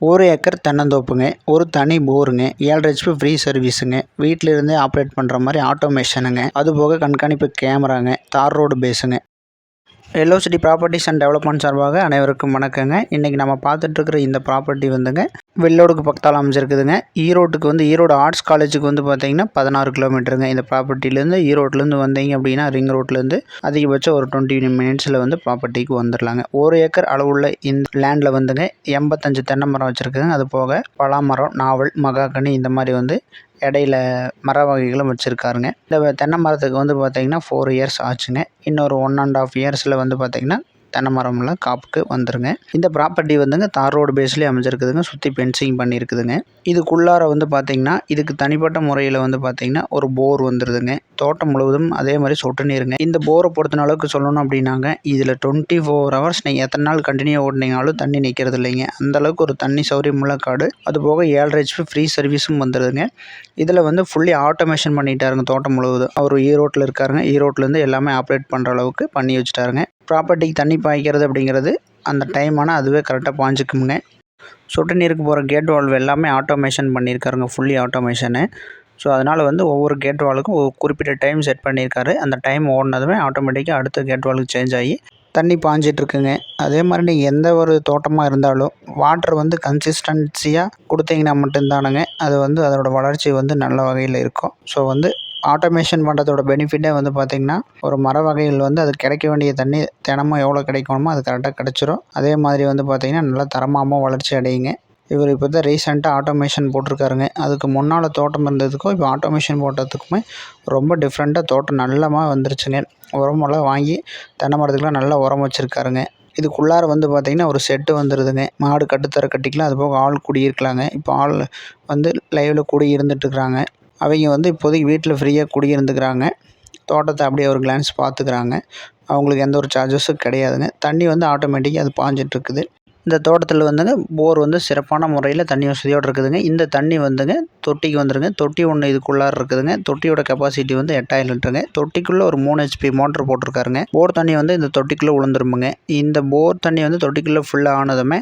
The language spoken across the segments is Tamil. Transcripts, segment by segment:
ஒரு ஏக்கர் தென்னந்தோப்புங்க ஒரு தனி போருங்க ஏழரை ஹெச்பி ஃப்ரீ சர்வீஸுங்க வீட்டிலிருந்தே ஆப்ரேட் பண்ணுற மாதிரி ஆட்டோமேஷனுங்க அது போக கண்காணிப்பு கேமராங்க தார் road பேஸுங்க yellow city properties and development சார்பாக அனைவருக்கும் வணக்கங்க. இன்றைக்கி நம்ம பார்த்துட்ருக்குற இந்த ப்ராப்பர்ட்டி வந்துங்க வெள்ளோடுக்கு பக்கத்தால் அமைஞ்சிருக்குதுங்க. ஈரோட்டுக்கு வந்து ஈரோடு ஆர்ட்ஸ் காலேஜுக்கு வந்து பார்த்தீங்கன்னா பதினாறு கிலோமீட்டருங்க இந்த ப்ராப்பர்ட்டிலேருந்து ஈரோட்லேருந்து வந்தீங்க அப்படின்னா ரிங் ரோட்லேருந்து அதிகபட்சம் ஒரு டுவெண்ட்டி மினிட்ஸில் வந்து ப்ராப்பர்ட்டிக்கு வந்துடலாங்க ஒரு ஏக்கர் அளவுள்ள இந்த லேண்டில் வந்துங்க எண்பத்தஞ்சு தென்னை மரம் வச்சுருக்குதுங்க. அது போக பலாமரம் நாவல் மகாகனி இந்த மாதிரி வந்து இடையில மர வகைகளும் வச்சுருக்காருங்க. இந்த தென்னை மரத்துக்கு வந்து பார்த்திங்கன்னா ஃபோர் இயர்ஸ் ஆச்சுங்க. இன்னொரு ஒன் அண்ட் ஆஃப் இயர்ஸில் வந்து பார்த்திங்கன்னா தென்னை மரம்லாம் காப்புக்கு வந்துருங்க. இந்த ப்ராப்பர்ட்டி வந்துங்க தார் ரோடு பேஸ்லேயே அமைஞ்சிருக்குதுங்க. சுற்றி பென்சிங் பண்ணியிருக்குதுங்க இதுக்குள்ளார வந்து பார்த்திங்கன்னா இதுக்கு தனிப்பட்ட முறையில் வந்து பார்த்திங்கன்னா ஒரு போர் வந்துடுதுங்க தோட்டம் முழுவதும் அதே மாதிரி சொட்டு நீருங்க. இந்த போரை பொறுத்தன அளவுக்கு சொல்லணும் அப்படின்னாங்க. இதில் டுவெண்ட்டி ஃபோர் ஹவர்ஸ் நீங்கள் எத்தனை நாள் கண்டினியூ ஓட்டினீங்கனாலும் தண்ணி நிற்கிறது இல்லைங்க. அந்தளவுக்கு ஒரு தண்ணி சௌரியமுள்ள காடு. அதுபோக ஏழரை ஹெச்பி ஃப்ரீ சர்வீஸும் வந்துடுதுங்க இதில் வந்து ஃபுல்லி ஆட்டோமேஷன் பண்ணிட்டாருங்க தோட்டம் முழுவதும். அவர் ஈரோட்டில் இருக்காருங்க. ஈரோட்லேருந்து எல்லாமே ஆப்ரேட் பண்ணுற அளவுக்கு பண்ணி வச்சுட்டாருங்க. ப்ராப்பர்ட்டிக்கு தண்ணி பாய்க்கிறது அப்படிங்கிறது அந்த டைம் ஆனால் அதுவே கரெக்டாக பாய்ஞ்சிக்குமுங்க சொட்டு நீருக்கு போகிற கேட் வால்வ் எல்லாமே ஆட்டோமேஷன் பண்ணியிருக்காருங்க ஃபுல்லி ஆட்டோமேஷனு ஸோ அதனால் வந்து ஒவ்வொரு கேட் வாலுக்கும் ஒரு குறிப்பிட்ட டைம் செட் பண்ணியிருக்காரு அந்த டைம் ஓடினதுமே ஆட்டோமேட்டிக்காக அடுத்த கேட் வாலுக்கு சேஞ்ச் ஆகி தண்ணி பாஞ்சிட்ருக்குங்க அதே மாதிரி நீங்கள் எந்த ஒரு தோட்டமாக இருந்தாலும் வாட்டர் வந்து கன்சிஸ்டன்சியாக கொடுத்தீங்கன்னா மட்டும்தானுங்க. அது வந்து அதோடய வளர்ச்சி வந்து நல்ல வகையில் இருக்கும். ஸோ வந்து ஆட்டோமேஷன் பண்ணுறதோட பெனிஃபிட்டே வந்து பார்த்திங்கன்னா ஒரு மர வகைகள் வந்து அது கிடைக்க வேண்டிய தண்ணி தினமும் எவ்வளோ கிடைக்கணுமோ அது கரெக்டாக கிடச்சிரும். அதே மாதிரி வந்து பார்த்திங்கன்னா நல்லா தரமாகவும் வளர்ச்சி அடையுங்க. இவர் இப்போ தான் ரீசெண்டாக ஆட்டோமேஷன் போட்டிருக்காருங்க. அதுக்கு முன்னால் தோட்டம் இருந்ததுக்கும் இப்போ ஆட்டோமேஷன் போட்டதுக்குமே ரொம்ப டிஃப்ரெண்ட்டாக தோட்டம் நல்லமாக வந்துருச்சுங்க. உரமெல்லாம் வாங்கி தென்னை மரத்துக்குலாம் நல்லா உரம் வச்சுருக்காருங்க. இதுக்குள்ளார வந்து பார்த்திங்கன்னா ஒரு செட்டு வந்துடுதுங்க மாடு கட்டுத்தர கட்டிக்கலாம் அது போக ஆள் குடியிருக்கலாங்க. இப்போ ஆள் வந்து லைவில் குடி இருந்துட்டுருக்குறாங்க அவங்க வந்து இப்போதைக்கு வீட்டில் ஃப்ரீயாக குடியிருந்துக்கிறாங்க. தோட்டத்தை அப்படியே ஒரு கிளான்ஸ் பார்த்துக்குறாங்க. அவங்களுக்கு எந்த ஒரு சார்ஜஸும் கிடையாதுங்க. தண்ணி வந்து ஆட்டோமேட்டிக்காக அது பாஞ்சிட்ருக்குது. இந்த தோட்டத்தில் வந்துங்க போர் வந்து சிறப்பான முறையில் தண்ணி வசதியோடு இருக்குதுங்க. இந்த தண்ணி வந்துங்க தொட்டிக்கு வந்துருங்க. தொட்டி ஒன்று இதுக்குள்ளார இருக்குதுங்க. தொட்டியோட கெப்பாசிட்டி வந்து எட்டாயிரம் லிட்டருங்க. தொட்டிக்குள்ளே ஒரு மூணு ஹெச்பி மோட்ரு போட்டிருக்காருங்க. போர் தண்ணி வந்து இந்த தொட்டிக்குள்ளே விழுந்துருமுங்க இந்த போர் தண்ணி வந்து தொட்டிக்குள்ளே ஃபுல்லாக ஆனதுமே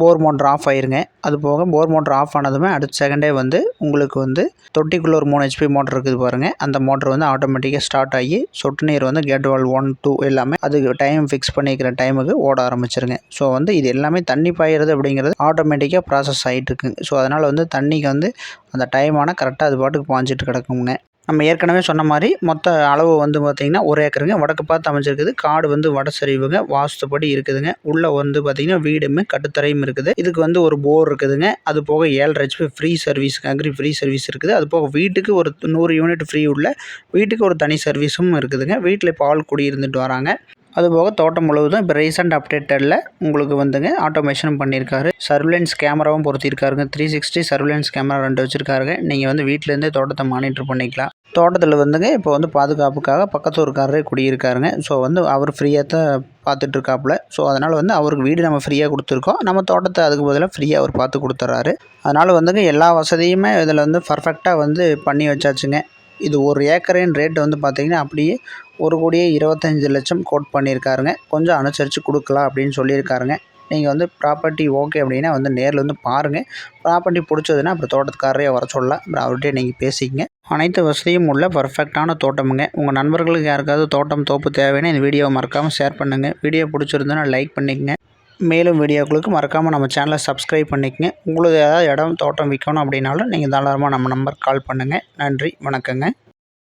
போர் மோட்ரு ஆஃப் ஆயிருங்க. அது போக போர் மோட்ரு ஆஃப் ஆனதுமே அடுத்த செகண்டே வந்து உங்களுக்கு வந்து தொட்டிக்குள்ளே ஒரு மூணு ஹெச்பி மோட்ரு இருக்குது பாருங்கள் அந்த மோட்ரு வந்து ஆட்டோமேட்டிக்காக ஸ்டார்ட் ஆகி சொட்டு நீர் வந்து கேட் வால் ஒன் டூ எல்லாமே அதுக்கு டைம் ஃபிக்ஸ் பண்ணிக்கிற டைமுக்கு ஓட ஆரம்பிச்சிருங்க. ஸோ வந்து இது எல்லாமே தண்ணி பாயிறது அப்படிங்கிறது ஆட்டோமேட்டிக்காக ப்ராசஸ் ஆகிட்டு இருக்குங்க. ஸோ அதனால் வந்து தண்ணிக்கு வந்து அந்த டைம் ஆனால் கரெக்டாக அது பாட்டுக்கு பாஞ்சிட்டு கிடக்குங்க. நம்ம ஏற்கனவே சொன்ன மாதிரி மொத்த அளவு வந்து பார்த்திங்கன்னா ஒரு ஏக்கருங்க. வடக்கு பார்த்து அமைஞ்சிருக்குது. காடு வந்து வட சரிவுங்க வாஸ்துப்படி இருக்குதுங்க. உள்ளே வந்து பார்த்திங்கன்னா வீடுமே கட்டுத்தரையும் இருக்குது. இதுக்கு வந்து ஒரு போர் இருக்குதுங்க. அது போக ஏழரை HP free service agri free service இருக்குது. அது போக வீட்டுக்கு ஒரு நூறு யூனிட் ஃப்ரீ உள்ள வீட்டுக்கு ஒரு தனி சர்வீஸும் இருக்குதுங்க. வீட்டில் இப்போ ஆள் குடி இருந்துட்டு வராங்க. அதுபோக தோட்டம் முழுவதும் இப்போ ரீசெண்ட் அப்டேட்டடில் உங்களுக்கு வந்துங்க ஆட்டோமேஷனும் பண்ணியிருக்காரு. சர்வலன்ஸ் கேமராவும் பொருத்திருக்காருங்க த்ரீ சிக்ஸ்டி சர்வலன்ஸ் கேமரா ரெண்டு வச்சுருக்காருங்க. நீங்கள் வந்து வீட்டிலேருந்தே தோட்டத்தை மானிட்டர் பண்ணிக்கலாம். தோட்டத்தில் வந்துங்க இப்போ வந்து பாதுகாப்புக்காக பக்கத்தூர்காரரே குடியிருக்காருங்க. ஸோ வந்து அவர் ஃப்ரீயாக தான் பார்த்துட்ருக்காப்புல ஸோ அதனால் வந்து அவருக்கு வீடு நம்ம ஃப்ரீயாக கொடுத்துருக்கோம். நம்ம தோட்டத்தை அதுக்கு பதிலாக ஃப்ரீயாக அவர் பார்த்து கொடுத்துட்றாரு. அதனால் வந்துங்க எல்லா வசதியுமே இதில் வந்து பர்ஃபெக்டாக வந்து பண்ணி வச்சாச்சுங்க. இது ஒரு ஏக்கரின் ரேட் வந்து பார்த்திங்கன்னா அப்படியே ஒரு கோடியே இருபத்தஞ்சி லட்சம் கோட் பண்ணியிருக்காருங்க. கொஞ்சம் அனுசரித்து கொடுக்கலாம் அப்படின்னு சொல்லியிருக்காருங்க. நீங்கள் வந்து ப்ராப்பர்ட்டி ஓகே அப்படின்னா வந்து நேரில் வந்து பாருங்கள் ப்ராப்பர்ட்டி பிடிச்சதுன்னா அப்புறம் தோட்டத்துக்காரரே வர சொல்லலாம் அப்புறம் அவர்கிட்டே நீங்கள் பேசிக்கங்க. அனைத்து வசதியும் உள்ள பர்ஃபெக்டான தோட்டமுங்க. உங்கள் நண்பர்களுக்கு யாருக்காவது தோட்டம் தோப்பு தேவைன்னா இந்த வீடியோவை மறக்காமல் ஷேர் பண்ணுங்கள் வீடியோ பிடிச்சிருந்தோன்னா லைக் பண்ணிக்கங்க. மேலும் வீடியோக்களுக்கு மறக்காமல் நம்ம சேனலை சப்ஸ்கிரைப் பண்ணிக்கங்க. உங்களுக்கு ஏதாவது இடம் தோட்டம் விற்கணும் அப்படின்னாலும் நீங்கள் தாராளமாக நம்ம நம்பருக்கு கால் பண்ணுங்கள் நன்றி வணக்கங்க.